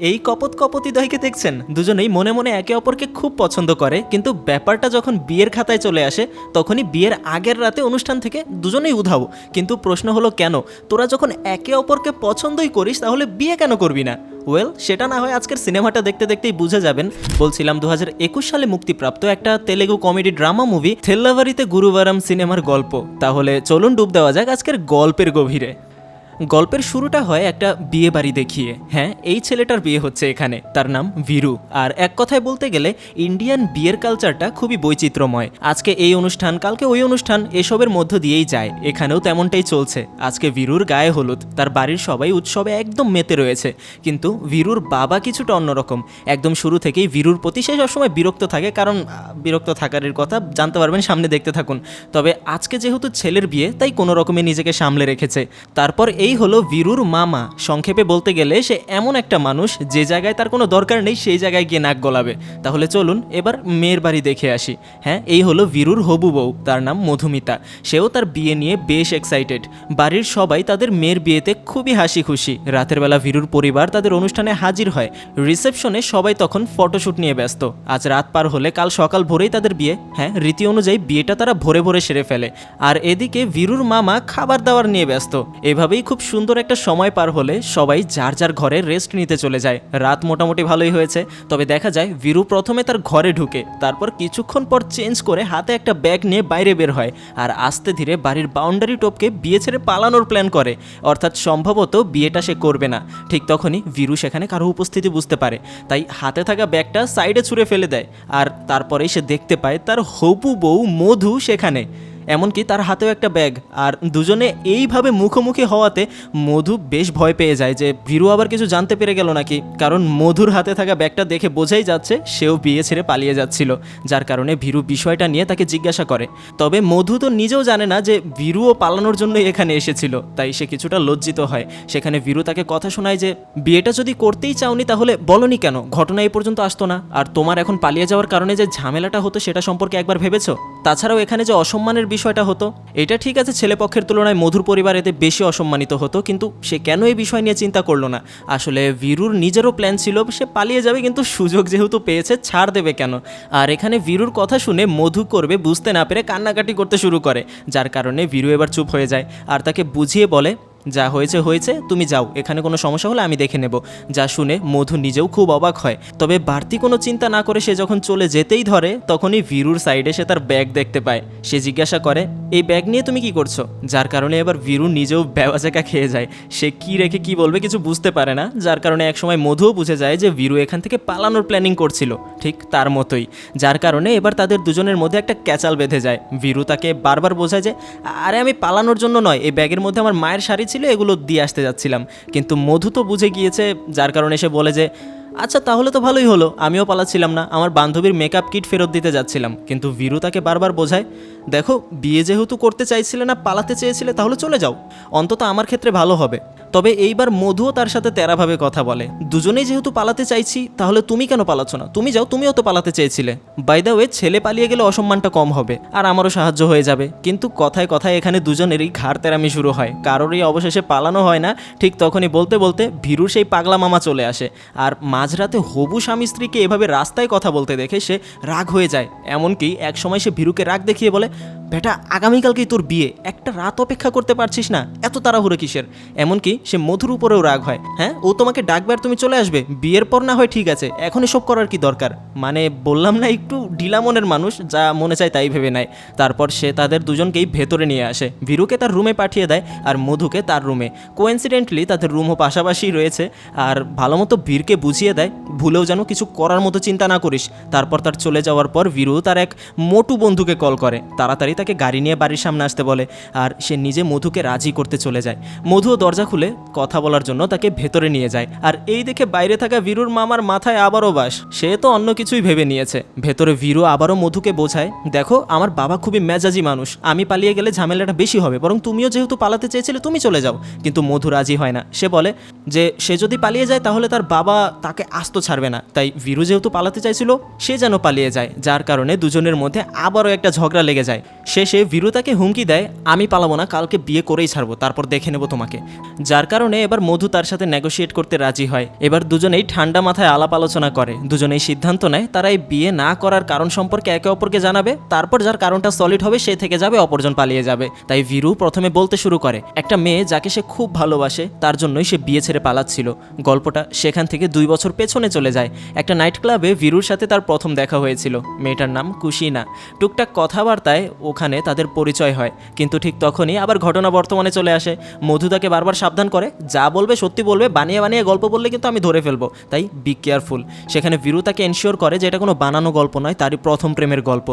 এই কপত কপতিদয়কে দেখছেন, দুজনেই মনে মনে একে অপরকে খুব পছন্দ করে, কিন্তু ব্যাপারটা যখন বিয়ের খাতায় চলে আসে, তখনই বিয়ের আগের রাতে অনুষ্ঠান থেকে দুজনেই উধাও। কিন্তু প্রশ্ন হলো কেন? তোরা যখন একে অপরকে পছন্দই করিস, তাহলে বিয়ে কেন করবি না? ওয়েল, সেটা না হয় আজকের সিনেমাটা দেখতে দেখতেই বুঝে যাবেন। বলছিলাম দু হাজার একুশ সালে মুক্তিপ্রাপ্ত একটা Telugu comedy drama movie, Thellavarithe Guruvaram সিনেমার গল্প। তাহলে চলুন ডুব দেওয়া যাক আজকের গল্পের গভীরে। গল্পের শুরুটা হয় একটা বিয়ে বাড়ি দেখিয়ে। হ্যাঁ এই ছেলেটার বিয়ে হচ্ছে এখানে। তার নাম ভিরু। আর এক কথায় বলতে গেলে, ইন্ডিয়ান বিয়ের কালচারটা খুবই বৈচিত্র্যময়। আজকে এই অনুষ্ঠান, কালকে ওই অনুষ্ঠান, এসবের মধ্য দিয়েই যায়। এখানেও তেমনটাই চলছে। আজকে ভিরুর গায়ে হলুদ। তার বাড়ির সবাই উৎসবে একদম মেতে রয়েছে। কিন্তু ভিরুর বাবা কিছুটা অন্যরকম। একদম শুরু থেকেই ভিরুর প্রতি সে সবসময় বিরক্ত থাকে। কারণ বিরক্ত থাকারের কথা জানতে পারবেন, সামনে দেখতে থাকুন। তবে আজকে যেহেতু ছেলের বিয়ে, তাই কোনো রকমে নিজেকে সামলে রেখেছে। তারপর এই হলো বীরুর মামা। সংক্ষেপে বলতে গেলে সে এমন একটা মানুষ, যে জায়গায় তার কোনো দরকার নেই, সেই জায়গায় গিয়ে নাক গলাবে। তাহলে চলুন এবার মেয়ের বাড়ি দেখে আসি। হ্যাঁ এই হলো বীরুর হবু বউ, তার নাম মধুমিতা। সেও তার বিয়ে নিয়ে বেশ এক্সাইটেড বাড়ির সবাই তাদের মেয়ের বিয়েতে খুবই হাসি খুশি রাতের বেলা ভিরুর পরিবার তাদের অনুষ্ঠানে হাজির হয়। রিসেপশনে সবাই তখন ফটোশ্যুট নিয়ে ব্যস্ত। আজ রাত পার হলে কাল সকাল ভোরেই তাদের বিয়ে। হ্যাঁ রীতি অনুযায়ী বিয়েটা তারা ভোরে ভোরে সেরে ফেলে। আর এদিকে ভিরুর মামা খাবার দাবার নিয়ে ব্যস্ত। এভাবেই খুব সুন্দর একটা সময় পার হলে সবাই যার যার ঘরে রেস্ট নিতে চলে যায়। রাত মোটামুটি ভালোই হয়েছে। তবে দেখা যায় বীরু প্রথমে তার ঘরে ঢুকে, তারপর কিছুক্ষণ পর চেঞ্জ করে হাতে একটা ব্যাগ নিয়ে বাইরে বের হয় আর আস্তে ধীরে বাড়ির বাউন্ডারি টপকে বিয়ে ছেড়ে পালানোর প্ল্যান করে। অর্থাৎ সম্ভবত বিয়েটা সে করবে না। ঠিক তখনই বীরু সেখানে কারও উপস্থিতি বুঝতে পারে। তাই হাতে থাকা ব্যাগটা সাইডে ছুঁড়ে ফেলে দেয়। আর তারপরেই সে দেখতে পায় তার হবু বউ মধু সেখানে। এমনকি তার হাতেও একটা ব্যাগ। আর দুজনে এইভাবে মুখোমুখি হওয়াতে মধু বেশ ভয় পেয়ে যায় যে, ভীরু আবার কিছু জানতে পেরে গেল নাকি? কারণ মধুর হাতে থাকা ব্যাগটা দেখে বোঝাই যাচ্ছে সেও বিয়ে ছেড়ে পালিয়ে যাচ্ছিল, যার কারণে ভীরু বিষয়টা নিয়ে তাকে জিজ্ঞাসা করে। তবে মধু তো নিজেও জানে না যে, ভীরুও পালানোর জন্যই এখানে এসেছিল, তাই সে কিছুটা লজ্জিত হয়। সেখানে ভীরু তাকে কথা শোনায় যে, বিয়েটা যদি করতেই চাওনি তাহলে বলনি কেন? ঘটনা এই পর্যন্ত আসতো না। আর তোমার এখন পালিয়ে যাওয়ার কারণে যে ঝামেলাটা হতো সেটা সম্পর্কে একবার ভেবেছো? তাছাড়াও এখানে যে অসম্মানের বিষয়টা হতো। এটা ঠিক আছে, ছেলেপক্ষের তুলনায় মধুর পরিবার এতে বেশি অসম্মানিত হতো, কিন্তু সে কেন এই বিষয় নিয়ে চিন্তা করল না? আসলে ভিরুর নিজেরও প্ল্যান ছিল, সে পালিয়ে যাবে কিন্তু সুযোগ যেহেতু পেয়েছে, ছাড় দেবে কেন? আর এখানে বীরুর কথা শুনে মধু করবে বুঝতে না পেরে কান্নাকাটি করতে শুরু করে, যার কারণে বীরু এবার চুপ হয়ে যায়। আর তাকে বুঝিয়ে বলে যা হয়েছে হয়েছে, তুমি যাও। এখানে কোনো সমস্যা হলে আমি দেখে নেব। যা শুনে মধু নিজেও খুব অবাক হয়। তবে বাড়তি কোনো চিন্তা না করে সে যখন চলে যেতেই ধরে, তখনই ভীরুর সাইডে সে তার ব্যাগ দেখতে পায়। সে জিজ্ঞাসা করে, এই ব্যাগ নিয়ে তুমি কি করছ? যার কারণে এবার ভীরু নিজেও ব্যবাচাকা খেয়ে যায়। সে কি রেখে কি বলবে কিছু বুঝতে পারে না। যার কারণে একসময় মধুও বুঝে যায় যে ভীরু এখান থেকে পালানোর প্ল্যানিং করছিল। ঠিক তার মতোই। যার কারণে এবার তাদের দুজনের মধ্যে একটা ক্যাচাল বেঁধে যায়। ভীরু তাকে বারবার বোঝায় যে আরে আমি পালানোর জন্য নয়। এই ব্যাগের মধ্যে আমার মায়ের শাড়ি ছিল, এগুলো দিয়ে আসতে যাচ্ছিলাম। কিন্তু মধু তো বুঝে গিয়েছে, যার কারণে সে বলে যে আচ্ছা তাহলে তো ভালোই হলো, আমিও পালাচ্ছিলাম না, আমার বান্ধবীর মেকআপ কিট ফেরত দিতে যাচ্ছিলাম। কিন্তু বীরু তাকে বারবার বোঝায়, দেখো, বিয়ে যেহেতু করতে চাইছিলে না, পালাতে চেয়েছিলে, তাহলে চলে যাও। অন্তত আমার ক্ষেত্রে ভালো হবে। তবে এইবার মধুও তার সাথে তেরাভাবে কথা বলে। দুজনেই যেহেতু পালাতে চাইছি, তাহলে তুমি কেন পালাচ্ছ না? তুমি যাও, তুমিও তো পালাতে চেয়েছিলে। বাই দ্য ওয়ে ছেলে পালিয়ে গেলে অসম্মানটা কম হবে, আর আমারও সাহায্য হয়ে যাবে। কিন্তু কথায় কথায় এখানে দুজনেরই ঘাড় তেরামি শুরু হয়। কারোরই অবশেষে পালানো হয় না, ঠিক তখনই বলতে বলতে ভীরুর সেই পাগলা মামা চলে আসে। আর মাঝরাতে হবু স্বামী স্ত্রীকে এভাবে রাস্তায় কথা বলতে দেখে সে রাগ হয়ে যায়। এমনকি এক সময় সে ভীরুকে রাগ দেখিয়ে বলে, বেটা, আগামীকালকেই তোর বিয়ে। একটা রাত অপেক্ষা করতে পারছিস না? এত তাড়াহুড়ো কিসের? এমনকি সে মধুর উপরেও রাগ হয়। হ্যাঁ? ও তোমাকে ডাকবে আর তুমি চলে আসবে। বিয়ের পর না হয় ঠিক আছে। এখন এসব করার কি দরকার? মানে বললাম না একটু ঢিলা মনের মানুষ, যা মনে চায় তাই ভেবে নেয়। তারপর সে তাদের দুজনকেই ভেতরে নিয়ে আসে। ভীরুকে তার রুমে পাঠিয়ে দেয় আর মধুকে তার রুমে। কোয়েন্সিডেন্টলি তাদের রুমও পাশাপাশি রয়েছে আর ভালো মতো বীরকে বুঝিয়ে দেয়, ভুলেও যেন কিছু করার মতো চিন্তা না করিস। তারপর তার চলে যাওয়ার পর বীরু তার এক মোটু বন্ধুকে কল করে। তাড়াতাড়ি তাকে গাড়ি নিয়ে বাড়ির সামনে আসতে বলে আর সে নিজে মধুকে রাজি করতে চলে যায়। মধুও দরজা খুলে কথা বলার জন্য তাকে ভেতরে নিয়ে যায়। আর এই দেখে বাইরে থাকা বীরুর মামার মাথায় আবারও বাস। সে তো অন্য কিছুই ভেবে নিয়েছে। ভেতরে বীরু আবারও মধুকে বোঝায়, দেখো, আমার বাবা খুবই মেজাজি মানুষ। আমি পালিয়ে গেলে ঝামেলাটা বেশি হবে, বরং তুমিও যেহেতু পালাতে চেয়েছিলে, তুমি চলে যাও। কিন্তু মধু রাজি হয় না। সে বলে, যে সে যদি পালিয়ে যায়, তাহলে তার বাবা তাকে আস্ত ছাড়বে না। তাই বীরু যেহেতু পালাতে চাইছিল, সে যেন পালিয়ে যায়। যার কারণে দুজনের মধ্যে আবারও একটা ঝগড়া লেগে যায়। শেষে ভিরু তাকে হুমকি দেয়, আমি পালাবো না, কালকে বিয়ে করেই ছাড়বো, তারপর দেখে নেব তোমাকে। যার কারণে এবার মধু তার সাথে নেগোশিয়েট করতে রাজি হয়। এবার দুজনেই ঠান্ডা মাথায় আলাপ আলোচনা করে। দুজনেই সিদ্ধান্ত নেয়, তারা এই বিয়ে না করার কারণ সম্পর্কে একে অপরকে জানাবে, তারপর যার কারণটা সলিড হবে, সে থেকে যাবে, অপরজন পালিয়ে যাবে। তাই ভিরু প্রথমে বলতে শুরু করে, একটা মেয়ে যাকে সে খুব ভালোবাসে, তার জন্যই সে বিয়ে ছেড়ে পালাচ্ছিল। গল্পটা সেখান থেকে দুই বছর পেছনে চলে যায়। একটা নাইট ক্লাবে ভিরুর সাথে তার প্রথম দেখা হয়েছিল। মেয়েটার নাম কুশিনা। টুকটাক কথাবার্তায় ওখানে তাদের পরিচয় হয়। কিন্তু ঠিক তখনই আবার ঘটনা বর্তমানে চলে আসে। মধু তাকে বারবার সাবধান করে, যা বলবে, সত্যি বলবে, বানিয়ে বানিয়ে গল্প বললে কিন্তু আমি ধরে ফেলব। তাই বি কেয়ারফুল সেখানে ভিরু তাকে এনশিওর করে যে এটা কোনো বানানো গল্প নয়, তারই প্রথম প্রেমের গল্প।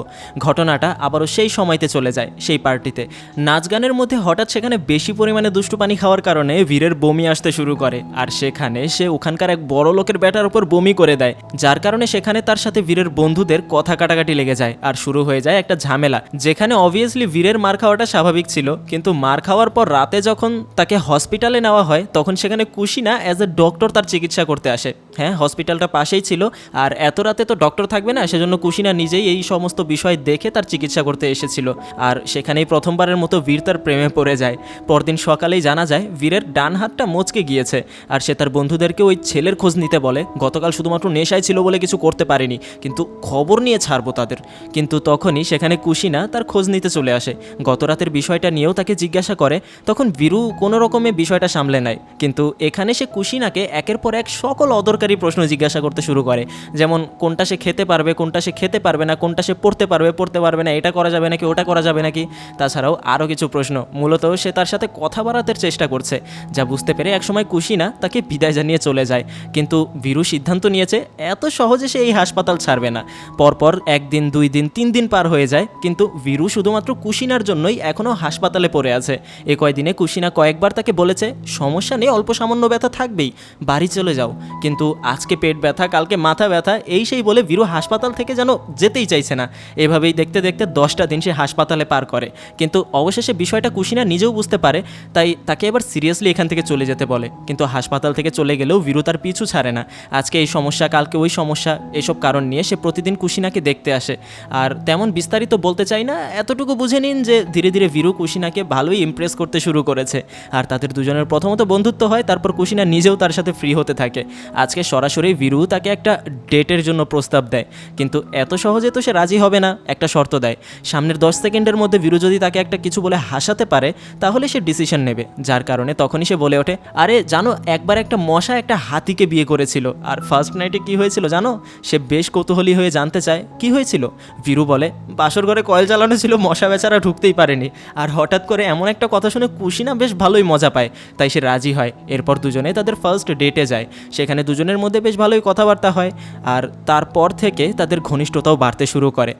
ঘটনাটা আবারও সেই সময়তে চলে যায়, সেই পার্টিতে। নাচ গানের মধ্যে হঠাৎ সেখানে বেশি পরিমাণে দুষ্টু পানি খাওয়ার কারণে বীরের বমি আসতে শুরু করে। আর সেখানে সে ওখানকার এক বড় লোকের ব্যাটার উপর বমি করে দেয়, যার কারণে সেখানে তার সাথে বীরের বন্ধুদের কথা কাটাকাটি লেগে যায়। আর শুরু হয়ে যায় একটা ঝামেলা, যেখানে অবভিয়াসলি বীরের মার খাওয়াটা স্বাভাবিক ছিল, কিন্তু মার খাওয়ার পর রাতে যখন তাকে হসপিটালে নেওয়া হয়, তখন সেখানে কুশিনা অ্যাজ এ ডক্টর তার চিকিৎসা করতে আসে। হ্যাঁ হসপিটালটা পাশেই ছিল আর এত রাতে তো ডক্টর থাকবে না, সেজন্য কুশিনা নিজেই এই সমস্ত বিষয় দেখে তার চিকিৎসা করতে এসেছিল। আর সেখানেই প্রথমবারের মতো বীর তার প্রেমে পড়ে যায়। পরদিন সকালেই জানা যায় বীরের ডান হাতটা মচকে গিয়েছে আর সে তার বন্ধুদেরকে ওই ছেলের খোঁজ নিতে বলে। গতকাল শুধুমাত্র নেশায় ছিল বলে কিছু করতে পারেনি, কিন্তু খবর নিয়ে ছাড়বো তাদের। কিন্তু তখনই সেখানে কুশিনা তার খোঁজ নিতে চলে আসে। গত রাতের বিষয়টা নিয়েও তাকে জিজ্ঞাসা করে, তখন বীরু কোনো রকমে বিষয়টা সামলে নেয়। কিন্তু এখানে সে কুশিনাকে একের পর এক সকল অদরকারি প্রশ্ন জিজ্ঞাসা করতে শুরু করে। যেমন, কোনটা সে খেতে পারবে, কোনটা সে খেতে পারবে না, কোনটা সে পড়তে পারবে পড়তে পারবে না, এটা করা যাবে নাকি, ওটা করা যাবে নাকি? তাছাড়াও আরও কিছু প্রশ্ন। মূলত সে তার সাথে কথা বাড়াতে চেষ্টা করছে, যা বুঝতে পেরে একসময় কুশিনা তাকে বিদায় জানিয়ে চলে যায়। কিন্তু বীরু সিদ্ধান্ত নিয়েছে, এত সহজে সে এই হাসপাতাল ছাড়বে না। পরপর একদিন, দুই দিন, তিন দিন পার হয়ে যায়, কিন্তু বীরু শুধুমাত্র কুশিনার জন্যই এখনও হাসপাতালে পড়ে আছে। এ কয়দিনে কুশিনা কয়েকবার তাকে বলেছে সমস্যা নেই, অল্প সামান্য ব্যথা থাকবেই, বাড়ি চলে যাও। কিন্তু আজকে পেট ব্যথা, কালকে মাথা ব্যথা, এই সেই বলে বীরু হাসপাতাল থেকে যেন যেতেই চাইছে না। এভাবেই দেখতে দেখতে দশটা দিন সে হাসপাতালে পার করে। কিন্তু অবশেষে বিষয়টা কুশিনা নিজেও বুঝতে পারে, তাই তাকে এবার সিরিয়াসলি এখান থেকে চলে যেতে বলে। কিন্তু হাসপাতাল থেকে চলে গেলেও বীরু তার পিছু ছাড়ে না। আজকে এই সমস্যা, কালকে ওই সমস্যা, এসব কারণ নিয়ে সে প্রতিদিন কুশিনাকে দেখতে আসে। আর তেমন বিস্তারিত বলতে চাই না, এতটুকু বুঝে নিন যে ধীরে ধীরে বীরু কুশিনাকে ভালোই ইমপ্রেস করতে শুরু করেছে। আর তাদের দুজনের প্রথমত বন্ধুত্ব হয়, তারপর কুশিনা নিজেও তার সাথে ফ্রি হতে থাকে। আজকে সরাসরি বীরু তাকে একটা ডেটের জন্য প্রস্তাব দেয়। কিন্তু এত সহজে তো সে রাজি হবে না, একটা শর্ত দেয়। সামনের দশ সেকেন্ডের মধ্যে বীরু যদি তাকে একটা কিছু বলে হাসাতে পারে, তাহলে সে ডিসিশন নেবে। যার কারণে তখনই সে বলে ওঠে, আরে, জানো, একবার একটা মশা একটা হাতিকে বিয়ে করেছিল। আর ফার্স্ট নাইটে কি হয়েছিল জানো? সে বেশ কৌতূহলী হয়ে জানতে চায়, কি হয়েছিল? বীরু বলে, বাসর ঘরে কয়েল চালানো ছিল, মশা বেচারা ঢুকতেই পারেনি। আর হঠাৎ করে এমন একটা কথা শুনে কুশিনা বেশ ভালোই মজা পায়। তাই সে রাজি হয়। এরপর দুজনে তাদের ফার্স্ট ডেটে যায়। সেখানে দুজনের মধ্যে বেশ ভালোই কথাবার্তা হয়। আর তারপর থেকে তাদের ঘনিষ্ঠতাও বাড়তে শুরু করে।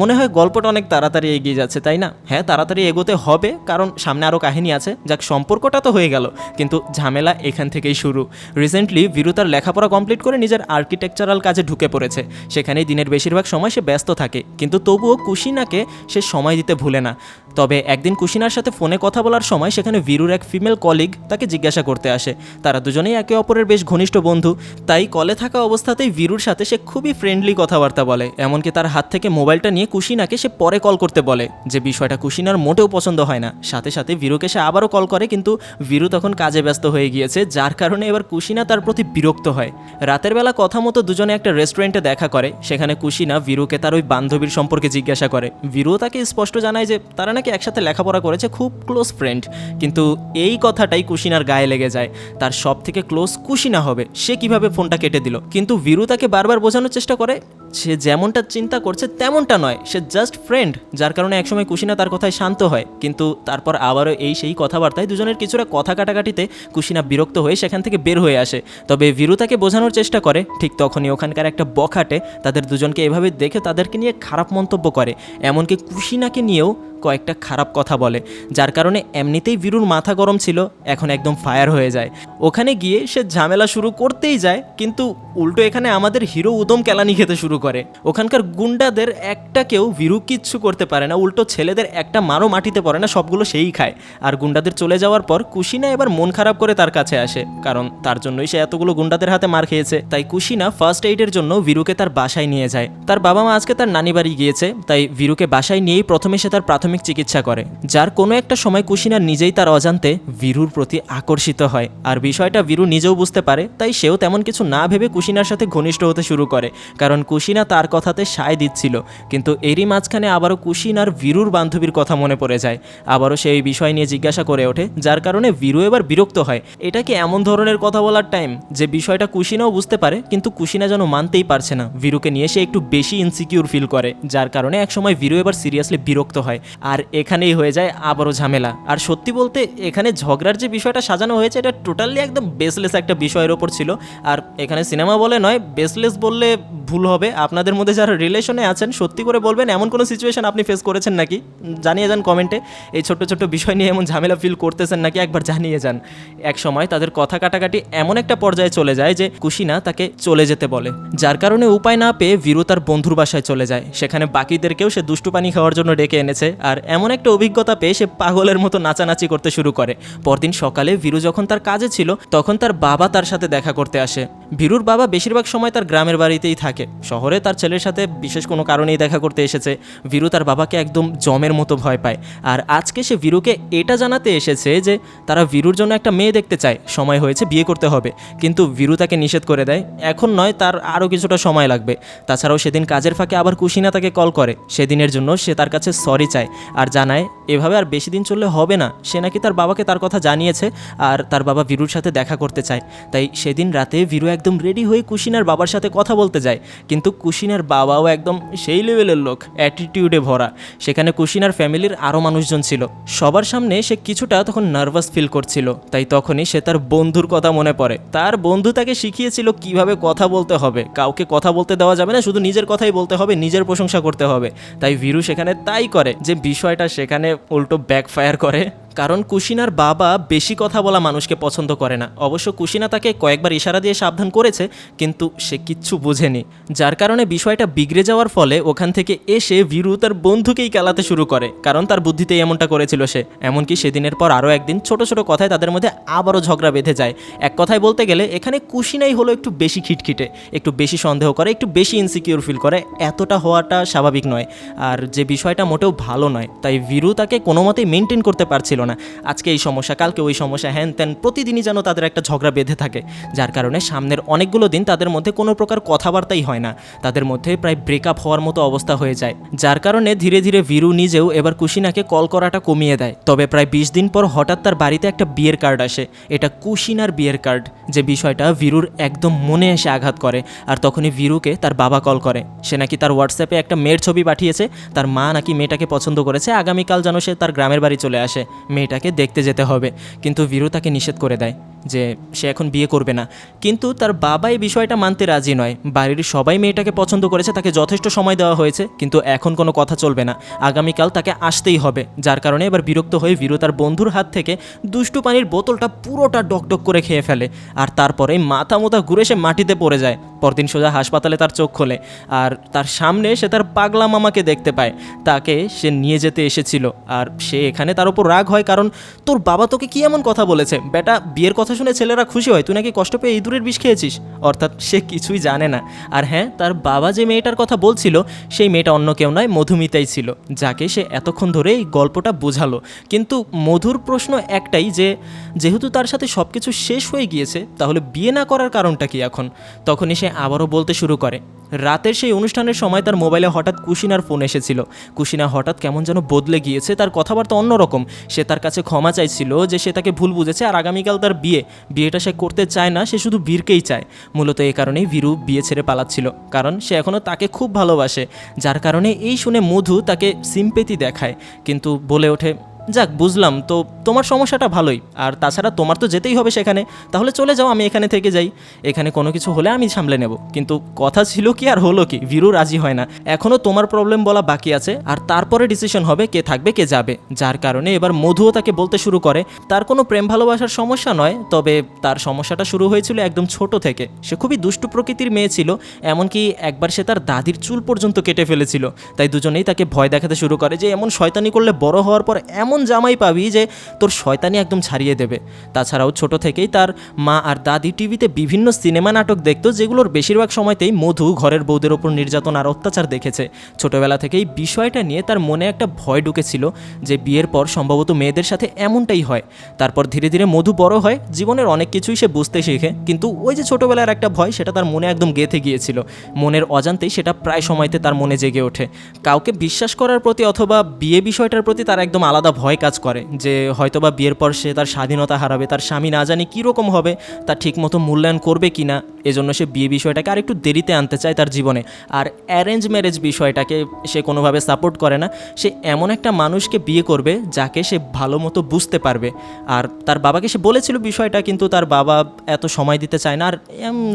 মনে হয় গল্পটা অনেক তাড়াতাড়ি এগিয়ে যাচ্ছে, তাই না? হ্যাঁ তাড়াতাড়ি এগোতে হবে, কারণ সামনে আরও কাহিনী আছে। যাক, সম্পর্কটা তো হয়ে গেল, কিন্তু ঝামেলা এখান থেকেই শুরু। রিসেন্টলি ভিরু তার লেখাপড়া কমপ্লিট করে নিজের আর্কিটেকচারাল কাজে ঢুকে পড়েছে। সেখানেই দিনের বেশিরভাগ সময় সে ব্যস্ত থাকে, কিন্তু তবুও কুশিনাকে সে সময় দিতে ভুলে না। তবে একদিন কুশিনার সাথে ফোনে কথা বলার সময় সেখানে ভিরুর এক ফিমেল কলিগ তাকে জিজ্ঞাসা করতে আসে। তারা দুজনেই একে অপরের বেশ ঘনিষ্ঠ বন্ধু। তাই কলে থাকা অবস্থাতেই ভিরুর সাথে সে খুবই ফ্রেন্ডলি কথাবার্তা বলে। এমনকি তার হাত থেকে মোবাইলটা নিয়ে কুশিনাকে সে পরে কল করতে বলে। যে বিষয়টা কুশিনার মোটেও পছন্দ হয় না। সাথে সাথে ভিরুকে সে আবারও কল করে কিন্তু ভিরু তখন কাজে ব্যস্ত হয়ে গিয়েছে, যার কারণে এবার কুশিনা তার প্রতি বিরক্ত হয়। রাতের বেলা কথা মতো দুজনে একটা রেস্টুরেন্টে দেখা করে। সেখানে কুশিনা ভিরুকে তার ওই বান্ধবীর সম্পর্কে জিজ্ঞাসা করে। ভিরুও তাকে স্পষ্ট জানায় যে তারা নাকি একসাথে লেখাপড়া করেছে, খুব ক্লোজ ফ্রেন্ড কিন্তু এই কথাটাই কুশিনার গায়ে লেগে যায়। তার সব থেকে ক্লোজ কুশিনা হবে, সে কীভাবে ফোনটা কেটে দিল। কিন্তু ভিরু তাকে বারবার বোঝানোর চেষ্টা করে, সে যেমনটা চিন্তা করছে তেমনটা নয়, সে জাস্ট ফ্রেন্ড যার কারণে একসময় কুশিনা তার কথায় শান্ত হয়। কিন্তু তারপর আবারও এই সেই কথাবার্তায় দুজনের কিছুটা কথা কাটাকাটিতে কুশিনা বিরক্ত হয়ে সেখান থেকে বের হয়ে আসে। তবে ভিরু তাকে বোঝানোর চেষ্টা করে, ঠিক তখনই ওখানকার একটা বখাটে তাদের দুজনকে এভাবে দেখে তাদেরকে নিয়ে খারাপ মন্তব্য করে। এমনকি কুশিনাকে নিয়েও কয়েকটা খারাপ কথা বলে, যার কারণে এমনিতেই বীরুর মাথা গরম ছিল, এখন একদম ফায়ার হয়ে যায়। ওখানে গিয়ে সে ঝামেলা শুরু করতেই যায়, কিন্তু উল্টো এখানে আমাদের হিরো উদম কেলানি খেতে শুরু করে। ওখানকার গুন্ডাদের একটা কেউ বীরু কিচ্ছু করতে পারে না, উল্টো ছেলেদের একটা মারও মাটিতে পড়ে না, সবগুলো সেই খায়। আর গুন্ডাদের চলে যাওয়ার পর কুশিনা এবার মন খারাপ করে তার কাছে আসে, কারণ তার জন্যই সে এতগুলো গুন্ডাদের হাতে মার খেয়েছে। তাই কুশিনা ফার্স্ট এইডের জন্য বীরুকে তার বাসায় নিয়ে যায়। তার বাবা মা আজকে তার নানি বাড়ি গিয়েছে, তাই বীরুকে বাসায় নিয়েই প্রথমে সে তার প্রাথমিক চিকিৎসা করে, যার কোনো একটা সময় কুশিনা নিজেই তার অজান্তে বীরুর প্রতি আকর্ষিত হয়। আর বিষয়টা বীরু নিজেও বুঝতে পারে, তাই সেও তেমন কিছু না ভেবে কুশিনার সাথে ঘনিষ্ঠ হতে শুরু করে, কারণ কুশিনা তার কথাতে সায় দিচ্ছিল। কিন্তু এরই মাঝখানে আবারও কুশিনার বীরুর বান্ধবীর কথা মনে পড়ে যায়। আবারও সে এই বিষয় নিয়ে জিজ্ঞাসা করে ওঠে, যার কারণে বীরু এবার বিরক্ত হয়। এটা কি এমন ধরনের কথা বলার টাইম? যে বিষয়টা কুশিনাও বুঝতে পারে, কিন্তু কুশিনা যেন মানতেই পারছে না। বীরুকে নিয়ে সে একটু বেশি ইনসিকিউর ফিল করে, যার কারণে একসময় বীরু এবার সিরিয়াসলি বিরক্ত হয়। আর এখানেই হয়ে যায় আবারও ঝামেলা। আর সত্যি বলতে এখানে ঝগড়ার যে বিষয়টা সাজানো হয়েছে, এটা টোটালি একদম বেসলেস একটা বিষয়ের ওপর ছিল। আর এখানে সিনেমা বলে নয় বেসলেস বললে ভুল হবে। আপনাদের মধ্যে যারা রিলেশনে আছেন, সত্যি করে বলবেন, এমন কোনো সিচুয়েশন আপনি ফেস করেছেন নাকি? জানিয়ে যান কমেন্টে এই ছোট্ট ছোট্ট বিষয় নিয়ে এমন ঝামেলা ফিল করতেছেন নাকি? একবার জানিয়ে যান। এক সময় তাদের কথা কাটাকাটি এমন একটা পর্যায়ে চলে যায় যে কুশিনা তাকে চলে যেতে বলে। যার কারণে উপায় না পেয়ে বীরু তার বন্ধুর বাসায় চলে যায়। সেখানে বাকিদেরকেও সে দুষ্টু পানি খাওয়ার জন্য ডেকে এনেছে। আর এমন একটা অভিজ্ঞতা পেয়ে সে পাগলের মতো নাচানাচি করতে শুরু করে। পরদিন সকালে ভিরু যখন তার কাজে ছিল, তখন তার বাবা তার সাথে দেখা করতে আসে। বীরুর বাবা বেশিরভাগ সময় তার গ্রামের বাড়িতেই থাকে। শহরে তার ছেলের সাথে বিশেষ কোনো কারণেই দেখা করতে এসেছে। ভীরু তার বাবাকে একদম জমের মতো ভয় পায়। আর আজকে সে বীরুকে এটা জানাতে এসেছে যে, তারা ভীরুর জন্য একটা মেয়ে দেখতে চায়। সময় হয়েছে বিয়ে করতে হবে। কিন্তু বীরু তাকে নিষেধ করে দেয়। এখন নয়, তার আরও কিছুটা সময় লাগবে। তাছাড়াও সেদিন কাজের ফাঁকে আবার কুশিনা তাকে কল করে। সেদিনের জন্য সে তার কাছে সরি চায়। আর জানায় এভাবে আর বেশি দিন চললে হবে না। সে নাকি তার বাবাকে তার কথা জানিয়েছে আর তার বাবা বীরুর সাথে দেখা করতে চায়। তাই সেদিন রাতে বীরু একদম রেডি হয়ে কুশিনার বাবার সাথে কথা বলতে যায়। কিন্তু কুশিনার বাবাও একদম সেই লেভেলের লোক অ্যাটিটিউডে ভরা। সেখানে কুশিনার ফ্যামিলির আরও মানুষজন ছিল। সবার সামনে সে কিছুটা তখন নার্ভাস ফিল করছিল। তাই তখনই সে তার বন্ধুর কথা মনে পড়ে। তার বন্ধু তাকে শিখিয়েছিল কীভাবে কথা বলতে হবে। কাউকে কথা বলতে দেওয়া যাবে না, শুধু নিজের কথাই বলতে হবে, নিজের প্রশংসা করতে হবে। তাই ভিরু সেখানে তাই করে যে বিষয়টা সেখানে উল্টো ব্যাকফায়ার করে। কারণ কুশিনার বাবা বেশি কথা বলা মানুষকে পছন্দ করে না। অবশ্য কুশিনা তাকে কয়েকবার ইশারা দিয়ে সাবধান করেছে, কিন্তু সে কিচ্ছু বোঝেনি। যার কারণে বিষয়টা বিগড়ে যাওয়ার ফলে ওখান থেকে এসে ভিরু তার বন্ধুকেই কেলাতে শুরু করে, কারণ তার বুদ্ধিতেই এমনটা করেছিল সে। এমনকি সেদিনের পর আরও একদিন ছোট ছোট কথায় তাদের মধ্যে আবারও ঝগড়া বেঁধে যায়। এক কথায় বলতে গেলে এখানে কুশিনাই হলো একটু বেশি খিটখিটে, একটু বেশি সন্দেহ করে, একটু বেশি ইনসিকিউর ফিল করে। এতটা হওয়াটা স্বাভাবিক নয়। আর যে বিষয়টা মোটেও ভালো নয়, তাই ভিরু তাকে কোনো মতেই মেনটেন করতে পারছিল না। আজকে এই সমস্যা, কালকে ওই সমস্যা, হ্যান ত্যান, প্রতিদিনই যেন তাদের একটা ঝগড়া বেঁধে থাকে, যার কারণে সামনের অনেকগুলো দিন তাদের মধ্যে কোনো প্রকার কথাবার্তাই হয় না। তাদের মধ্যে প্রায় ব্রেকআপ হওয়ার মতো অবস্থা হয়ে যায়, যার কারণে ধীরে ধীরে ভিরু নিজেও এবার কুশিনাকে কল করাটা কমিয়ে দেয়। তবে প্রায় বিশ দিন পর হঠাৎ তার বাড়িতে একটা বিয়ের কার্ড আসে, এটা কুশিনার বিয়ের কার্ড যে বিষয়টা ভিরুর একদম মনে এসে আঘাত করে, আর তখনই ভিরুকে তার বাবা কল করে। সে নাকি তার হোয়াটসঅ্যাপে একটা মেয়ের ছবি পাঠিয়েছে, তার মা নাকি মেয়েটাকে পছন্দ করেছে, আগামীকাল যেন সে তার গ্রামের বাড়ি চলে আসে। মেয়েটাকে দেখতে যেতে হবে। কিন্তু ভিরু তাকে নিষেধ করে দেয়। যে সে এখন বিয়ে করবে না। কিন্তু তার বাবা এই বিষয়টা মানতে রাজি নয়। বাড়ির সবাই মেয়েটাকে পছন্দ করেছে, তাকে যথেষ্ট সময় দেওয়া হয়েছে, কিন্তু এখন কোনো কথা চলবে না। আগামীকাল তাকে আসতেই হবে, যার কারণে এবার বিরক্ত হয়ে ভিরু তার বন্ধুর হাত থেকে দুষ্টু পানির বোতলটা পুরোটা ডকডক করে খেয়ে ফেলে। আর তারপরে মাথা মোথা ঘুরে সে মাটিতে পড়ে যায়। পরদিন সোজা হাসপাতালে তার চোখ খোলে। আর তার সামনে সে তার পাগলা মামাকে দেখতে পায়। তাকে সে নিয়ে যেতে এসেছিল। আর সে এখানে তার উপর রাগ হয়, কারণ তোর বাবা তোকে কি এমন কথা বলেছে? বেটা, বিয়ের কথা শুনে ছেলেরা খুশি হয়। তুই নাকি কষ্ট পেয়ে ইঁদুরের বিষ খেয়েছিস? অর্থাৎ সে কিছুই জানে না। আর হ্যাঁ তার বাবা যে মেয়েটার কথা বলছিল, সেই মেয়েটা অন্য কেউ নয়, মধুমিতাই ছিল, যাকে সে এতক্ষণ ধরে এই গল্পটা বোঝালো। কিন্তু মধুর প্রশ্ন একটাই যে, যেহেতু তার সাথে সব কিছু শেষ হয়ে গিয়েছে, তাহলে বিয়ে না করার কারণটা কি এখন? তখনই সে আবারও বলতে শুরু করে। রাতের সেই অনুষ্ঠানের সময় তার মোবাইলে হঠাৎ কুশিনার ফোন এসেছিল। কুশিনা হঠাৎ কেমন যেন বদলে গিয়েছে, তার কথাবার্তা অন্যরকম। সে তার কাছে ক্ষমা চাইছিল যে সে তাকে ভুল বুঝেছে, আর আগামীকাল তার বিয়ে। বিয়েটা সে করতে চায় না, সে শুধু বীরকেই চায়। মূলত এই কারণেই বীরু বিয়ে ছেড়ে পালাচ্ছিল, কারণ সে এখনও তাকে খুব ভালোবাসে, যার কারণে এই শুনে মধু তাকে সিম্পেতি দেখায়। কিন্তু বলে ওঠে যাক, বুঝলাম। তো তোমার সমস্যাটা ভালোই। আর তাছাড়া তোমার তো যেতেই হবে সেখানে। তাহলে চলে যাও, আমি এখানে থেকে যাই। এখানে কোনো কিছু হলে আমি সামলে নেব। কিন্তু কথা ছিল কি আর হলো কি? ভিরু রাজি হয় না। এখনও তোমার প্রবলেম বলা বাকি আছে। আর তারপরে ডিসিশন হবে কে থাকবে, কে যাবে। যার কারণে এবার মধুও তাকে বলতে শুরু করে। তার কোনো প্রেম ভালোবাসার সমস্যা নয়, তবে তার সমস্যাটা শুরু হয়েছিল একদম ছোট থেকে। সে খুবই দুষ্টু প্রকৃতির মেয়ে ছিল, এমনকি একবার সে তার দাদির চুল পর্যন্ত কেটে ফেলেছিল। তাই দুজনেই তাকে ভয় দেখাতে শুরু করে যে, এমন শয়তানি করলে বড় হওয়ার পর এমন জামাই পাবি যে তোর শয়তানি একদম ছাড়িয়ে দেবে। তাছাড়াও ছোট থেকেই তার মা আর দাদি টিভিতে বিভিন্ন সিনেমা নাটক দেখতো, যেগুলোর বেশিরভাগ সময়তেই মধু ঘরের বউদের ওপর নির্যাতন আর অত্যাচার দেখেছে। ছোটবেলা থেকেই বিষয়টা নিয়ে তার মনে একটা ভয় ঢুকেছিল যে বিয়ের পর সম্ভবত মেয়েদের সাথে এমনটাই হয়। তারপর ধীরে ধীরে মধু বড় হয়, জীবনের অনেক কিছুই সে বুঝতে শেখে, কিন্তু ওই যে ছোটবেলার একটা ভয়, সেটা তার মনে একদম গেঁথে গিয়েছিল। মনের অজান্তেই সেটা প্রায় সময়তে তার মনে জেগে ওঠে। কাউকে বিশ্বাস করার প্রতি অথবা বিয়ে বিষয়টার প্রতি তার একদম আলাদা ভয় কাজ করে যে হয়তোবা বিয়ের পর সে তার স্বাধীনতা হারাবে, তার স্বামী না জানি কীরকম হবে, তার ঠিকমতো মূল্যায়ন করবে কি না এজন্য সে বিয়ে বিষয়টাকে আর একটু দেরিতে আনতে চায় তার জীবনে। আর অ্যারেঞ্জ ম্যারেজ বিষয়টাকে সে কোনোভাবে সাপোর্ট করে না, সে এমন একটা মানুষকে বিয়ে করবে যাকে সে ভালো মতো বুঝতে পারবে। আর তার বাবাকে সে বলেছিল বিষয়টা, কিন্তু তার বাবা এত সময় দিতে চায় না। আর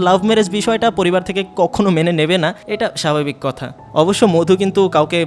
লাভ ম্যারেজ বিষয়টা পরিবার থেকে কখনো মেনে নেবে না, এটা স্বাভাবিক কথা। অবশ্য মধু কিন্তু কাউকে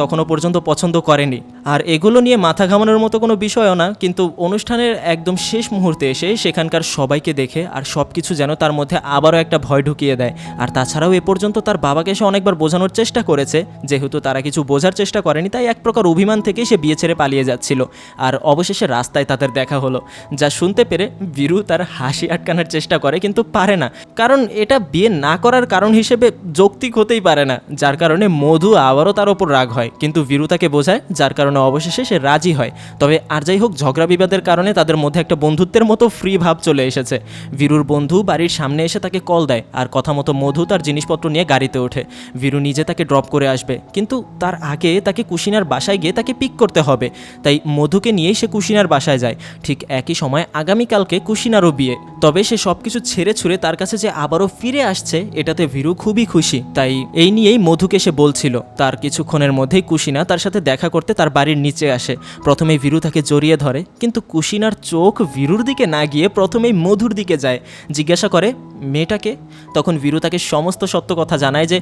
তখনও পর্যন্ত পছন্দ করেনি। আর এগুলো নিয়ে মাথা ঘামানোর মতো কোনো বিষয়ও না, কিন্তু অনুষ্ঠানের একদম শেষ মুহূর্তে এসে সেখানকার সবাইকে দেখে আর সব কিছু যেন তার মধ্যে আবারও একটা ভয় ঢুকিয়ে দেয়। আর তাছাড়াও এ পর্যন্ত তার বাবাকে সে অনেকবার বোঝানোর চেষ্টা করেছে, যেহেতু তারা কিছু বোঝার চেষ্টা করেনি, তাই এক প্রকার অভিমান থেকে সে বিয়ে ছেড়ে পালিয়ে যাচ্ছিল। আর অবশেষে রাস্তায় তাদের দেখা হলো, যা শুনতে পেরে বীরু তার হাসি আটকানোর চেষ্টা করে, কিন্তু পারে না। কারণ এটা বিয়ে না করার কারণ হিসেবে যৌক্তিক হতেই পারে না, যার কারণে মধু আবারও তার ওপর রাগ হয়। কিন্তু বীরু তাকে বোঝায়, যার কারণে অবশেষে সে রাজি হয়। তবে আর যাই হোক, ঝগড়া বিবাদের কারণে তাদের মধ্যে একটা বন্ধুত্বের মতো ফ্রি ভাব চলে এসেছে। বীরুর বন্ধু বাড়ির সামনে এসে তাকে কল দেয় আর কথা মতো মধু তার জিনিসপত্র নিয়ে গাড়িতে ওঠে। বীরু নিজে তাকে ড্রপ করে আসবে। কিন্তু তার আগে তাকে কুশিনার বাসায় গিয়ে তাকে পিক করতে হবে। তাই মধুকে নিয়েই সে কুশিনার বাসায় যায়। ঠিক একই সময় আগামীকালকে কুশিনারও বিয়ে। তবে সে সব কিছু ছেড়ে ছুড়ে তার কাছে যে আবারও ফিরে আসছে, এটাতে ভীরু খুবই খুশি। তাই এই নিয়েই মধুকে সে বলছিল। তার কিছুক্ষণের মধ্যেই কুশিনা তার সাথে দেখা করতে তার বাড়ির নিচে আসে। প্রথমে ভীরু তাকে জড়িয়ে ধরে, কিন্তু কুশিনার চোখ ভীরুর দিকে না গিয়ে প্রথমেই মধুর দিকে যায়। জিজ্ঞাসা করে, মেয়েটাকে? তখন ভীরু তাকে সমস্ত সত্য কথা জানায় যে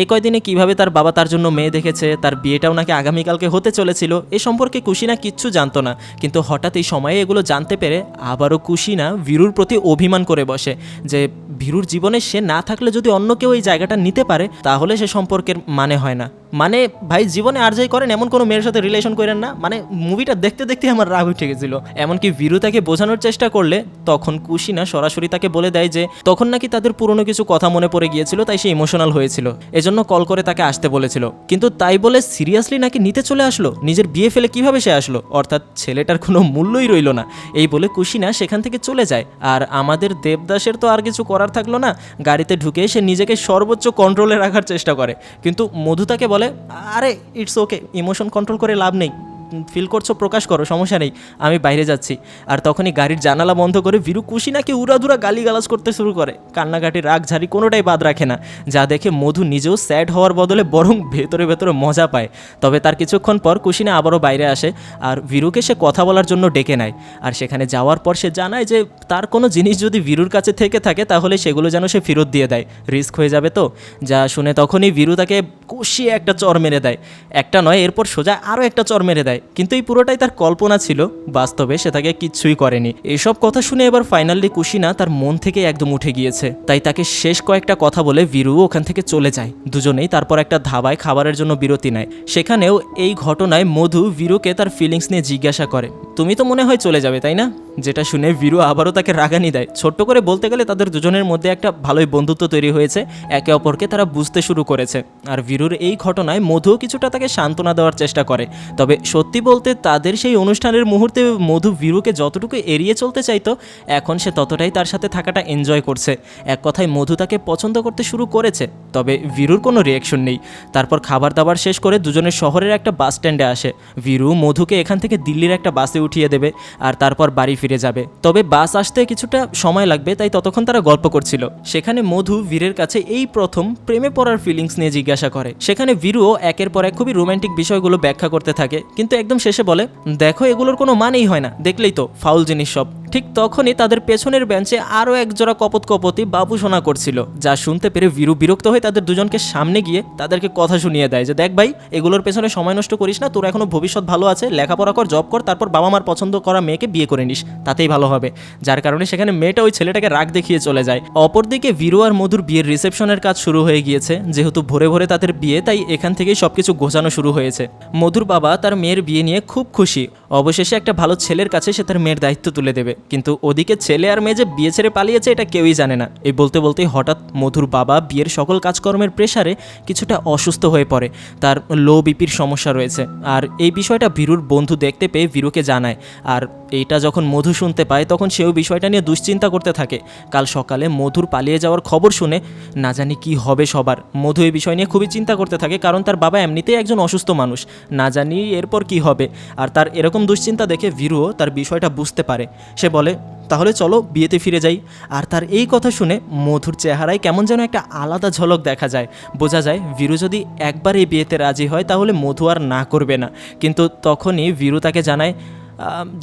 এই কয়দিনে কীভাবে তার বাবা তার জন্য মেয়ে দেখেছে, তার বিয়েটাও নাকি আগামীকালকে হতে চলেছিল, এ সম্পর্কে কুশিনা কিচ্ছু জানতো না। কিন্তু হঠাৎ এই সময়ে এগুলো জানতে পেরে আবারও কুশিনা ভীরুর প্রতি অভিমান করে বসে যে, ভীরুর জীবনে সে না থাকলে যদি অন্য কেউ এই জায়গাটা নিতে পারে, তাহলে সে সম্পর্কের মানে হয় না। মানে ভাই জীবনে আর যাই করেন, এমন কোনো মেয়ের সাথে রিলেশন করেন না। মানে মুভিটা দেখতে দেখতে আমার রাগ উঠে গেছিল। এমনকি ভীরু তাকে বোঝানোর চেষ্টা করলে তখন কুশিনা সরাসরি তাকে বলে দেয় যে, তখন নাকি তাদের পুরনো কিছু কথা মনে পড়ে গিয়েছিল, তাই সে ইমোশনাল হয়েছিল। এজন্য কল করে তাকে আসতে বলেছিল। কিন্তু তাই বলে সিরিয়াসলি নাকি নিতে চলে আসলো? নিজের বিয়ে ফেলে কীভাবে সে আসলো? অর্থাৎ ছেলেটার কোনো মূল্যই রইল না। এই বলে কুশিনা সেখান থেকে চলে যায়। আর আমাদের দেবদাসের তো আর কিছু করার থাকল না। গাড়িতে ঢুকে সে নিজেকে সর্বোচ্চ কন্ট্রোলে রাখার চেষ্টা করে। কিন্তু মধু তাকে বলে আরে ইটস ওকে ইমোশন কন্ট্রোল করে লাভ নেই। ফিল করছ, প্রকাশ করো, সমস্যা নেই, আমি বাইরে যাচ্ছি। আর তখনই গাড়ির জানালা বন্ধ করে ভিরু কুশিনাকে উড়াধুরা গালিগালাজ করতে শুরু করে। কান্নাকাটি রাগ ঝাড়ি কোনোটাই বাদ রাখে না, যা দেখে মধু নিজেও স্যাড হওয়ার বদলে বরং ভেতরে ভেতরে মজা পায়। তবে তার কিছুক্ষণ পর কুশিনা আবারও বাইরে আসে, আর ভিরুকে সে কথা বলার জন্য ডেকে নেয়। আর সেখানে যাওয়ার পর সে জানায় যে, তার কোনো জিনিস যদি ভিরুর কাছে থেকে থাকে, তাহলে সেগুলো যেন সে ফেরত দিয়ে দেয়। রিস্ক হয়ে যাবে তো? যা শুনে তখনই ভিরু তাকে কষিয়ে একটা চর মেরে দেয়। একটা নয়, এরপর সোজা আরও একটা চর মেরে দেয়। কিন্তু এই পুরোটাই তার কল্পনা ছিল। বাস্তবে সে তাকে কিচ্ছুই করেনি। এসব কথা শুনে এবার ফাইনালি কুশিনা তার মন থেকে একদম উঠে গিয়েছে। তাই তাকে শেষ কয়েকটা কথা বলে ভিরু ওখান থেকে চলে যায়। দুজনেই তারপর একটা ধাবায় খাবারের জন্য বিরতি নেয়। সেখানেও এই ঘটনায় মধু বীরুকে তার ফিলিংস নিয়ে জিজ্ঞাসা করে। তুমি তো মনে হয় চলে যাবে, তাই না? যেটা শুনে বীরু আবারও তাকে রাগানি দেয়। ছোট্ট করে বলতে গেলে তাদের দুজনের মধ্যে একটা ভালোই বন্ধুত্ব তৈরি হয়েছে। একে অপরকে তারা বুঝতে শুরু করেছে। আর ভিরুর এই ঘটনায় মধু কিছুটা তাকে সান্ত্বনা দেওয়ার চেষ্টা করে। তবে সত্যি বলতে তাদের সেই অনুষ্ঠানের মুহূর্তে মধু ভিরুকে যতটুকু এড়িয়ে চলতে চাইতো, এখন সে ততটাই তার সাথে থাকাটা এনজয় করছে। এক কথায় মধু তাকে পছন্দ করতে শুরু করেছে, তবে ভিরুর কোনো রিয়াকশন নেই। তারপর খাবার দাবার শেষ করে দুজনের শহরের একটা বাস স্ট্যান্ডে আসে। ভিরু মধুকে এখান থেকে দিল্লির একটা বাসে উঠিয়ে দেবে আর তারপর বাড়ি ফিরে যাবে। তবে বাস আসতে কিছুটা সময় লাগবে, তাই ততক্ষণ তারা গল্প করছিল। সেখানে মধু বীরের কাছে এই প্রথম প্রেমে পড়ার ফিলিংস নিয়ে জিজ্ঞাসা করে। সেখানে বীরও একের পর এক খুবই রোমান্টিক বিষয়গুলো ব্যাখ্যা করতে থাকে, কিন্তু একদম শেষে বলে, দেখো, এগুলোর কোনো মানেই হয় না। দেখলেই তো, ফাউল জিনিস সব। ঠিক তখনই তাদের পেছনের বেঞ্চে আরও একজোড়া কপত কপতি বাবু শোনা করছিল, যা শুনতে পেরে বীরু বিরক্ত হয়ে তাদের দুজনকে সামনে গিয়ে তাদেরকে কথা শুনিয়ে দেয় যে, দেখ ভাই, এগুলোর পেছনে সময় নষ্ট করিস না, তোর এখনও ভবিষ্যৎ ভালো আছে, লেখাপড়া কর, জব কর, তারপর বাবা মার পছন্দ করা মেয়েকে বিয়ে করে নিস, তাতেই ভালো হবে। যার কারণে সেখানে মেয়েটা ওই ছেলেটাকে রাগ দেখিয়ে চলে যায়। অপরদিকে বীরু আর মধুর বিয়ের রিসেপশনের কাজ শুরু হয়ে গিয়েছে, যেহেতু ভোরে ভোরে তাদের বিয়ে, তাই এখান থেকেই সবকিছু গোছানো শুরু হয়েছে। মধুর বাবা তার মেয়ের বিয়ে নিয়ে খুব খুশি অবশেষে একটা ভালো ছেলের কাছে সে তার মেয়ের দায়িত্ব তুলে দেবে। কিন্তু ওদিকে ছেলে আর মেয়ে যে বিয়ে ছেড়ে পালিয়েছে এটা কেউই জানে না। এই বলতে বলতেই হঠাৎ মধুর বাবা বিয়ের সকল কাজকর্মের প্রেসারে কিছুটা অসুস্থ হয়ে পড়ে। তার লো বিপির সমস্যা রয়েছে। আর এই বিষয়টা ভীরুর বন্ধু দেখতে পেয়ে ভীরুকে জানায়। আর এইটা যখন মধু শুনতে পায়, তখন সেও বিষয়টা নিয়ে দুশ্চিন্তা করতে থাকে। কাল সকালে মধুর পালিয়ে যাওয়ার খবর শুনে না জানি কি হবে সবার। মধু এই বিষয় নিয়ে খুবই চিন্তা করতে থাকে, কারণ তার বাবা এমনিতেই একজন অসুস্থ মানুষ। না জানি এরপর কি হবে। আর তার এরকম দুশ্চিন্তা দেখে ভীরুও তার বিষয়টা বুঝতে পারে। সে বলে, তাহলে চলো বিয়েতে ফিরে যাই। আর তার এই কথা শুনে মধুর চেহারায় কেমন যেন একটা আলাদা ঝলক দেখা যায়। বোঝা যায় বীরু যদি একবার এই বিয়েতে রাজি হয়, তাহলে মধু আর না করবে না। কিন্তু তখনই বীরু তাকে জানায়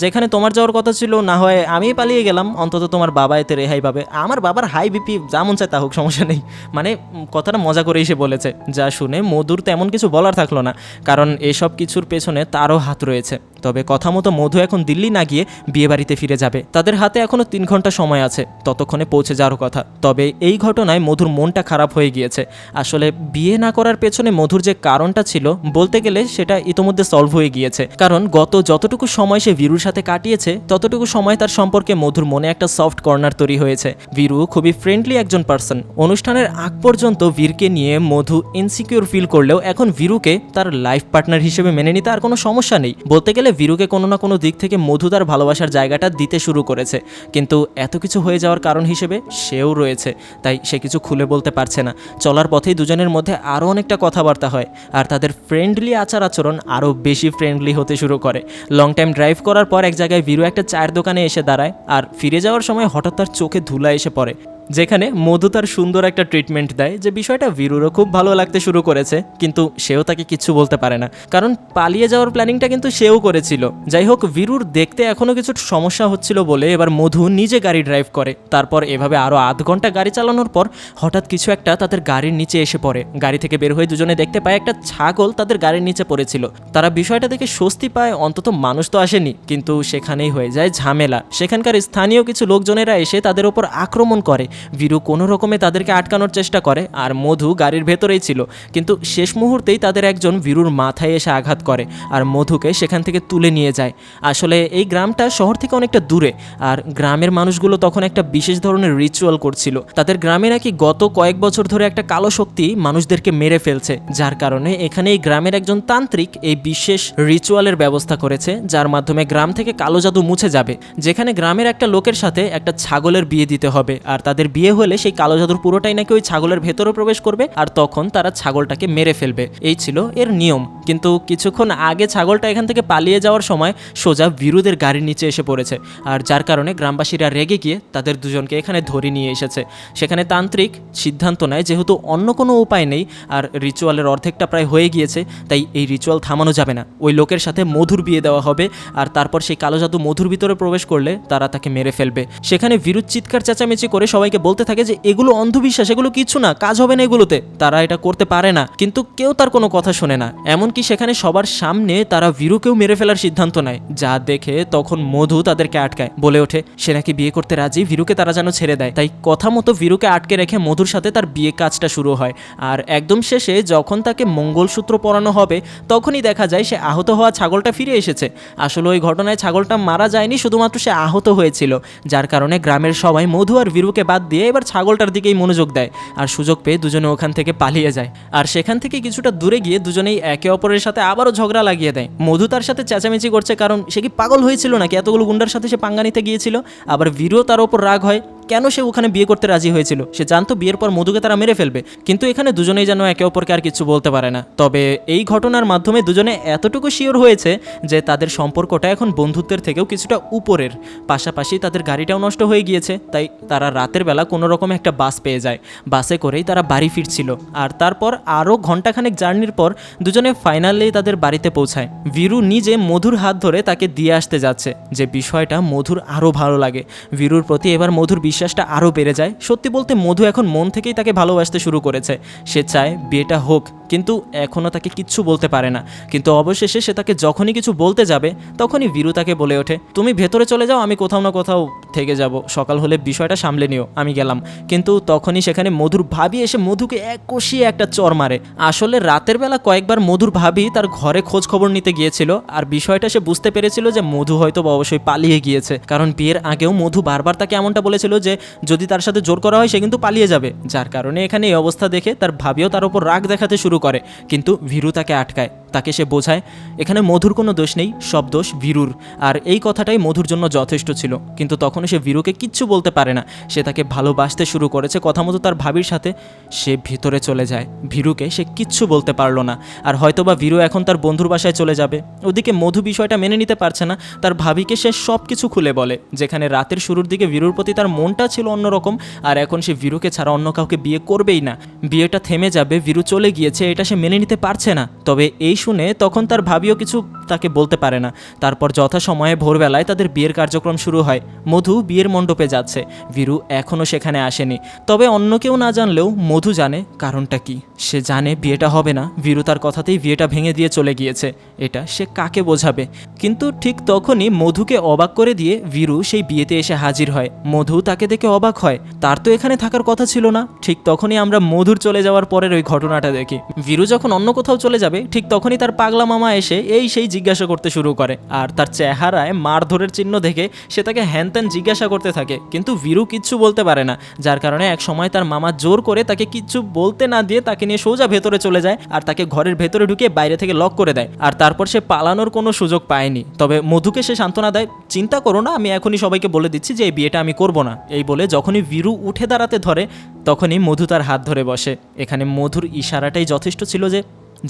যেখানে তোমার যাওয়ার কথা ছিল, না হয় আমি পালিয়ে গেলাম। অন্তত তোমার বাবা এতে রেহাই পাবে। আমার বাবার হাই বিপি যেমন চায় তা হোক, সমস্যা নেই। মানে কথাটা মজা করেই সে বলেছে। যা শুনে মধুর তেমন কিছু বলার থাকল না, কারণ এসব কিছুর পেছনে তারও হাত রয়েছে। তবে কথা মতো মধু এখন দিল্লি না গিয়ে বিয়ে বাড়িতে ফিরে যাবে। তাদের হাতে এখনও তিন ঘণ্টা সময় আছে, ততক্ষণে পৌঁছে যাওয়ার কথা। তবে এই ঘটনায় মধুর মনটা খারাপ হয়ে গিয়েছে। আসলে বিয়ে না করার পেছনে মধুর যে কারণটা ছিল, বলতে গেলে সেটা ইতোমধ্যে সলভ হয়ে গিয়েছে। কারণ গত যতটুকু সময় সে বীরুর সাথে কাটিয়েছে, ততটুকু সময় তার সম্পর্কে মধুর মনে একটা সফট কর্নার তৈরি হয়েছে। বীরু খুবই ফ্রেন্ডলি একজন পার্সন অনুষ্ঠানের আগ পর্যন্ত বীরকে নিয়ে মধু ইনসিকিউর ফিল করলেও এখন বীরুকে তার লাইফ পার্টনার হিসেবে মেনে নিতে আর কোনো সমস্যা নেই। বলতে গেলে বীরুকে কোনো না কোনো দিক থেকে মধু তার ভালোবাসার জায়গাটা দিতে শুরু করেছে। কিন্তু এত কিছু হয়ে যাওয়ার কারণ হিসেবে সেও রয়েছে, তাই সে কিছু খুলে বলতে পারছে না। চলার পথেই দুজনের মধ্যে আরও অনেকটা কথাবার্তা হয় আর তাদের ফ্রেন্ডলি আচার আচরণ আরও বেশি ফ্রেন্ডলি হতে শুরু করে। লং টাইম ড্রাইভ করার পর এক জায়গায় বীরু একটা চায়ের দোকানে এসে দাঁড়ায় আর ফিরে যাওয়ার সময় হঠাৎ তার চোখে ধুলা এসে পড়ে। যেখানে মধু তার সুন্দর একটা ট্রিটমেন্ট দেয়, যে বিষয়টা বীরুরও খুব ভালো লাগতে শুরু করেছে, কিন্তু সেও তাকে কিচ্ছু বলতে পারে না। কারণ পালিয়ে যাওয়ার প্ল্যানিংটা কিন্তু সেও করেছিল। যাই হোক বীরুর দেখতে এখনও কিছু সমস্যা হচ্ছিল বলে এবার মধু নিজে গাড়ি ড্রাইভ করে। তারপর এভাবে আরও আধ ঘণ্টা গাড়ি চালানোর পর হঠাৎ কিছু একটা তাদের গাড়ির নিচে এসে পড়ে। গাড়ি থেকে বের হয়ে দুজনে দেখতে পায় একটা ছাগল তাদের গাড়ির নিচে পড়েছিল। তারা বিষয়টা দেখে স্বস্তি পায়, অন্তত মানুষ তো আসেনি। কিন্তু সেখানেই হয়ে যায় ঝামেলা। সেখানকার স্থানীয় কিছু লোকজনেরা এসে তাদের ওপর আক্রমণ করে। বীরু কোনো রকমে তাদেরকে আটকানোর চেষ্টা করে, আর মধু গাড়ির ভেতরেই ছিল। কিন্তু শেষ মুহূর্তেই তাদের একজন বীরুর মাথায় এসে আঘাত করে, আর মধুকে সেখান থেকে তুলে নিয়ে যায়। আসলে এই গ্রামটা শহর থেকে অনেকটা দূরে, আর গ্রামের মানুষগুলো তখন একটা বিশেষ ধরনের রিচুয়াল করছিল। তাদের গ্রামে নাকি গত কয়েক বছর ধরে একটা কালো শক্তি মানুষদেরকে মেরে ফেলছে, যার কারণে এখানে এই গ্রামের একজন তান্ত্রিক এই বিশেষ রিচুয়ালের ব্যবস্থা করেছে, যার মাধ্যমে গ্রাম থেকে কালো জাদু মুছে যাবে, যেখানে গ্রামের একটা লোকের সাথে একটা ছাগলের বিয়ে দিতে হবে, আর তাদের বিয়ে হলে সেই কালো জাদুর পুরোটাই নাকি ওই ছাগলের ভেতরে প্রবেশ করবে, আর তখন তারা ছাগলটাকে মেরে ফেলবে। এই ছিল এর নিয়ম। কিন্তু কিছুক্ষণ আগে ছাগলটা এখান থেকে পালিয়ে যাওয়ার সময় সোজা বীরুদের গাড়ির নিচে এসে পড়েছে। আর যার কারণে গ্রামবাসীরা রেগে গিয়ে তাদের দুজনকে এখানে ধরে নিয়ে এসেছে। সেখানে তান্ত্রিক সিদ্ধান্ত নেয়, যেহেতু অন্য কোনো উপায় নেই, আর রিচুয়ালের অর্ধেকটা প্রায় হয়ে গিয়েছে, তাই এই রিচুয়াল থামানো যাবে না। ওই লোকের সাথে মধুর বিয়ে দেওয়া হবে, আর তারপর সেই কালো জাদু মধুর ভিতরে প্রবেশ করলে তারা তাকে মেরে ফেলবে। সেখানে বিরুদ চিৎকার চেঁচামেচি করে সবাইকে বলতে থাকে যে, এগুলো অন্ধবিশ্বাস, এগুলো কিছু না, কাজ হবে না এগুলোতে। তারা এটা করতে পারে না। কিন্তু কেউ তার কোনো কথা শোনে না। এমনকি সেখানে সবার সামনে তারা বীরুকেও মেরে ফেলার সিদ্ধান্ত নেয়। যা দেখে তখন মধু তাদেরকে আটকায়, বলে ওঠে, সে নাকি বিয়ে করতে রাজি? ভীরুকে তারা যেন ছেড়ে দেয়। তাই কথা মতো ভীরুকে আটকে রেখে মধুর সাথে তার বিয়ে কাজটা শুরু হয়। আর একদম শেষে যখন তাকে মঙ্গলসূত্র পরানো হবে, তখনই দেখা যায় সে আহত হওয়া ছাগলটা ফিরে এসেছে। আসলে ওই ঘটনায় ছাগলটা মারা যায়নি, শুধুমাত্র সে আহত হয়েছিল, যার কারণে গ্রামের সবাই মধু আর বীরুকে বাদ দিয়ে এবার ছাগলটার দিকেই মনোযোগ দেয় আর সুযোগ পেয়ে দুজনে ওখান থেকে পালিয়ে যায়। আর সেখান থেকে কিছুটা দূরে গিয়ে দুজনেই একে অপরের সাথে আবারও ঝগড়া লাগিয়ে দেয়। মধু তার সাথে চেঁচামেচি করছে কারণ সে কি পাগল হয়েছিল নাকি? এতগুলো গুন্ডার সাথে সে পাঙ্গা নিতে গিয়েছিল? আবার বীরও তার ওপর রাগ হয়। কেন সে ওখানে বিয়ে করতে রাজি হয়েছিল? সে জানতো বিয়ের পর মধুকে তারা মেরে ফেলবে, কিন্তু এখানে দুজনেই যেন একে অপরকে আর কিছু বলতে পারে না। তবে এই ঘটনার মাধ্যমে দুজনে এতটুকু শিওর হয়েছে যে তাদের সম্পর্কটা এখন বন্ধুত্বের থেকেও কিছুটা উপরের। পাশাপাশি তাদের গাড়িটাও নষ্ট হয়ে গিয়েছে, তাই তারা রাতের বেলা কোনো রকম একটা বাস পেয়ে যায়। বাসে করেই তারা বাড়ি ফিরছিল। আর তারপর আরও ঘন্টাখানেক জার্নির পর দুজনে ফাইনালি তাদের বাড়িতে পৌঁছায়। বীরু নিজে মধুর হাত ধরে তাকে দিয়ে আসতে যাচ্ছে, যে বিষয়টা মধুর আরও ভালো লাগে। বীরুর প্রতি এবার মধুর বিশ্বাসটা আরও বেড়ে যায়। সত্যি বলতে মধু এখন মন থেকেই তাকে ভালোবাসতে শুরু করেছে। সে চায় বিয়েটা হোক, কিন্তু এখনও তাকে কিচ্ছু বলতে পারে না। কিন্তু অবশেষে সে তাকে যখনই কিছু বলতে যাবে, তখনই বীরু তাকে বলে ওঠে, তুমি ভেতরে চলে যাও, আমি কোথাও না কোথাও থেকে যাব। সকাল হলে বিষয়টা সামলে নিও, আমি গেলাম। কিন্তু তখনই সেখানে মধুর ভাবি এসে মধুকে এক কষিয়ে একটা চর মারে। আসলে রাতের বেলা কয়েকবার মধুর ভাবি তার ঘরে খোঁজ খবর নিতে গিয়েছিল, আর বিষয়টা সে বুঝতে পেরেছিল যে মধু হয়তো অবশ্যই পালিয়ে গিয়েছে। কারণ বিয়ের আগেও মধু বারবার তাকে এমনটা বলেছিল যে যদি তার সাথে জোর করা হয়, সে কিন্তু পালিয়ে যাবে। যার কারণে এখানে এই অবস্থা দেখে তার ভাবিও তার উপর রাগ দেখাতে শুরু করে। কিন্তু ভীরু তাকে আটকায়। তাকে সে বোঝায়, এখানে মধুর কোনো দোষ নেই, সব দোষ ভীরুর। আর এই কথাটাই মধুর জন্য যথেষ্ট ছিল। কিন্তু তখন সে ভীরুকে কিচ্ছু বলতে পারে না। সে তাকে ভালোবাসতে শুরু করেছে কথা মতো তার ভাবির সাথে। সে ভিতরে চলে যায়। ভীরুকে সে কিচ্ছু বলতে পারল না। আর হয়তোবা ভীরু এখন তার বন্ধুর বাসায় চলে যাবে। ওদিকে মধু বিষয়টা মেনে নিতে পারছে না। তার ভাবিকে সে সব কিছু খুলে বলে, যেখানে রাতের শুরুর দিকে ভীরুর প্রতি তার মনটা ছিল অন্যরকম। আর এখন সে ভীরুকে ছাড়া অন্য কাউকে বিয়ে করবেই না। বিয়েটা থেমে যাবে, ভীরু চলে গিয়েছে, এটা সে মেনে নিতে পারছে না। তবে এই শুনে তখন তার ভাবিও কিছু তাকে বলতে পারে না। তারপর যথাসময়ে ভোরবেলায় তাদের বিয়ের কার্যক্রম শুরু হয়। মধু বিয়ের মণ্ডপে যাচ্ছে। ভীরু এখনও সেখানে আসেনি। তবে অন্য কেউ না জানলেও মধু জানে কারণটা কি। সে জানে বিয়েটা হবে না। ভীরু তার কথাতেই বিয়েটা ভেঙে দিয়ে চলে গিয়েছে। এটা সে কাকে বোঝাবে? কিন্তু ঠিক তখনই মধুকে অবাক করে দিয়ে বীরু সেই বিয়েতে এসে হাজির হয়। মধু তাকে দেখে অবাক হয়। তার তো এখানে থাকার কথা ছিল না। ঠিক তখনই আমরা মধুর চলে যাওয়ার পরের ওই ঘটনাটা দেখি। বীরু যখন অন্য কোথাও চলে যাবে, ঠিক তখনই তার পাগলা মামা এসে এই সেই জিজ্ঞাসা করতে শুরু করে। আর তার চেহারায় মারধরের চিহ্ন দেখে সে তাকে হ্যান ত্যান জিজ্ঞাসা করতে থাকে। কিন্তু ভীরু কিচ্ছু বলতে পারে না, যার কারণে এক সময় তার মামা জোর করে তাকে কিচ্ছু বলতে না দিয়ে তাকে নিয়ে সোজা ভেতরে চলে যায় আর তাকে ঘরের ভেতরে ঢুকিয়ে বাইরে থেকে লক করে দেয়। আর তারপর সে পালানোর কোনো সুযোগ পায়নি। তবে মধুকে সে সান্ত্বনা দেয়, চিন্তা করো না, আমি এখনই সবাইকে বলে দিচ্ছি যে এই বিয়েটা আমি করব না। এই বলে যখনই বীরু উঠে দাঁড়াতে ধরে, তখনই মধু তার হাত ধরে বসে। এখানে মধুর ইশারাটাই যথেষ্ট ছিল যে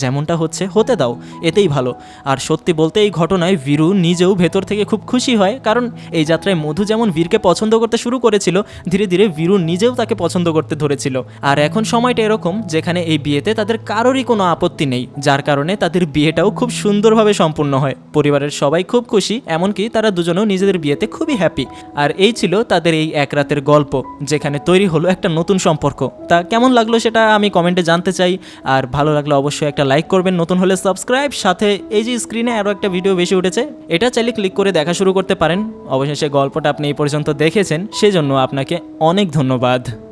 যেমনটা হচ্ছে, হতে দাও, এতেই ভালো। আর সত্যি বলতে এই ঘটনায় বীরু নিজেও ভেতর থেকে খুব খুশি হয়, কারণ এই যাত্রায় মধু যেমন বীরকে পছন্দ করতে শুরু করেছিল, ধীরে ধীরে বীরু নিজেও তাকে পছন্দ করতে ধরেছিল। আর এখন সময়টা এরকম, যেখানে এই বিয়েতে তাদের কারোরই কোনো আপত্তি নেই, যার কারণে তাদের বিয়েটাও খুব সুন্দরভাবে সম্পূর্ণ হয়। পরিবারের সবাই খুব খুশি, এমনকি তারা দুজনেও নিজেদের বিয়েতে খুবই হ্যাপি আর এই ছিল তাদের এই এক রাতের গল্প, যেখানে তৈরি হলো একটা নতুন সম্পর্ক। তা কেমন লাগল সেটা আমি কমেন্টে জানতে চাই, আর ভালো লাগলে অবশ্যই একটা লাইক করবেন, নতুন হলে সাবস্ক্রাইব। সাথে এই যে স্ক্রিনে আরও একটা ভিডিও বেশি উঠেছে, এটা চাইলে ক্লিক করে দেখা শুরু করতে পারেন। অবশেষে গল্পটা আপনি এই পর্যন্ত দেখেছেন, সেজন্য আপনাকে অনেক ধন্যবাদ।